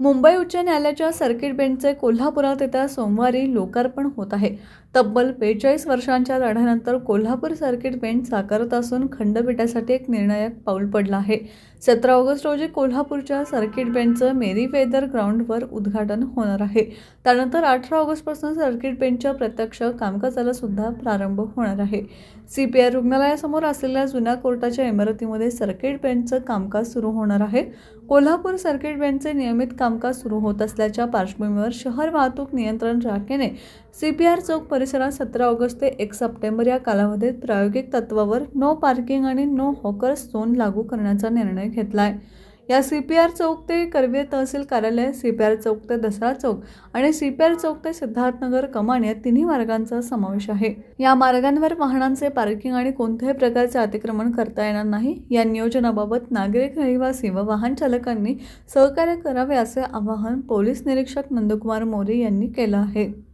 मुंबई उच्च न्यायालयाच्या सर्किट बेंचचे कोल्हापुरात येत्या सोमवारी लोकार्पण होत आहे. तब्बल बेचाळीस वर्षांच्या लढ्यानंतर कोल्हापूर सर्किट बेंच साकारत असून खंडपीठासाठी एक निर्णायक पाऊल पडला आहे. सतरा ऑगस्ट रोजी कोल्हापूरच्या सर्किट बेंचचं मेरी वेदर ग्राउंडवर उद्घाटन होणार आहे. त्यानंतर अठरा ऑगस्टपासून सर्किट बेंचच्या प्रत्यक्ष कामकाजाला सुद्धा प्रारंभ होणार आहे. सी पी आय रुग्णालयासमोर असलेल्या जुन्या कोर्टाच्या इमारतीमध्ये सर्किट बेंचचं कामकाज सुरू होणार आहे. कोल्हापूर सर्किट बेंचचे नियमित काम कामकाज सुरू होत असल्याच्या पार्श्वभूमीवर शहर वाहतूक नियंत्रण शाखेने सी पी आर चौक परिसरात सतरा ऑगस्ट ते एक सप्टेंबर या कालावधीत प्रायोगिक तत्वावर नो पार्किंग आणि नो हॉकर्स झोन लागू करण्याचा निर्णय घेतला आहे या सी पी आर चौक ते करवीर तहसील कार्यालय सी पी आर चौक ते दसरा चौक आणि सी पी आर चौक ते सिद्धार्थनगर कमान या तिन्ही मार्गांचा समावेश आहे. या मार्गांवर वाहनांचे पार्किंग आणि कोणत्याही प्रकारचे अतिक्रमण करता येणार नाही. या नियोजनाबाबत नागरिक रहिवासी व वाहन चालकांनी सहकार्य करावे असे आवाहन पोलीस निरीक्षक नंदकुमार मोरे यांनी केलं आहे.